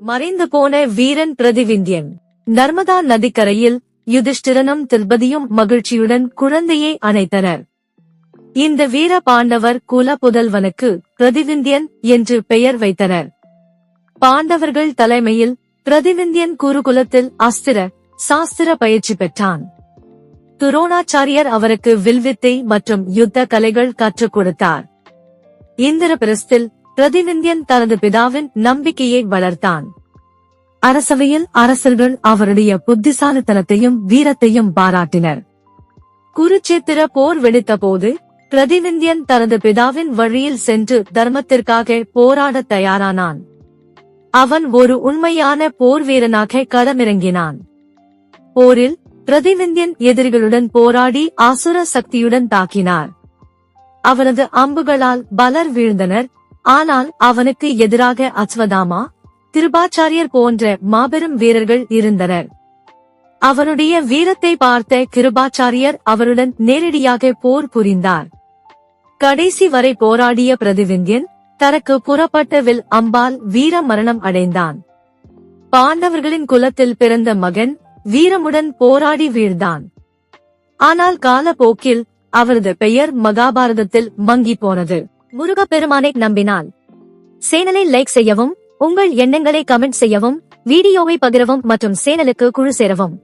மறைந்து போன வீரன் பிரதிவிந்தியன். நர்மதா நதிக்கரையில் யுதிஷ்டிரனும் தில்பதியும் மகிழ்ச்சியுடன் குழந்தையை அணைத்தனர். இந்த வீர பாண்டவர் குல புதல்வனுக்கு பிரதிவிந்தியன் என்று பெயர் வைத்தனர். பாண்டவர்கள் தலைமையில் பிரதிவிந்தியன் குருகுலத்தில் அஸ்திர சாஸ்திர பயிற்சி பெற்றான். துரோணாச்சாரியர் அவருக்கு வில்வித்தை மற்றும் யுத்த கலைகள் கற்றுக் கொடுத்தார். இந்திரபிரஸ்தில் பிரதிவிந்தியன் தனது பிதாவின் நம்பிக்கையை வளர்த்தான். அரசவையில் அரசர்கள் அவருடைய புத்திசாலித்தனத்தையும் வீரத்தையும் பாராட்டினர். குருச்சேத்திர போர் வெடித்தபோது பிரதிவிந்தியன் தனது பிதாவின் வழியில் சென்று தர்மத்திற்காக போராடத் தயாரானான். அவன் ஒரு உண்மையான போர் வீரனாக களமிறங்கினான். போரில் பிரதிவிந்தியன் எதிரிகளுடன் போராடி அசுர சக்தியுடன் தாக்கினார். அவனது அம்புகளால் பலர் வீழ்ந்தனர் ஆனால் அவனுக்கு எதிராக அஸ்வதாமா கிருபாச்சாரியர் போன்ற மாபெரும் வீரர்கள் இருந்தனர். அவருடைய வீரத்தை பார்த்த கிருபாச்சாரியர் அவருடன் நேரடியாக போர் புரிந்தார். கடைசி வரை போராடிய பிரதிவிந்தியன் தனக்கு புறப்பட்ட வில் அம்பால் வீர மரணம் அடைந்தான். பாண்டவர்களின் குலத்தில் பிறந்த மகன் வீரமுடன் போராடி வீழ்ந்தான். ஆனால் காலப்போக்கில் அவரது பெயர் மகாபாரதத்தில் மங்கி போனது. முருகப்பெருமானை நம்பினால். சேனலை லைக் செய்யவும் உங்கள் எண்ணங்களை கமெண்ட் செய்யவும் வீடியோவை பகிரவும் மற்றும் சேனலுக்கு குழு சேரவும்.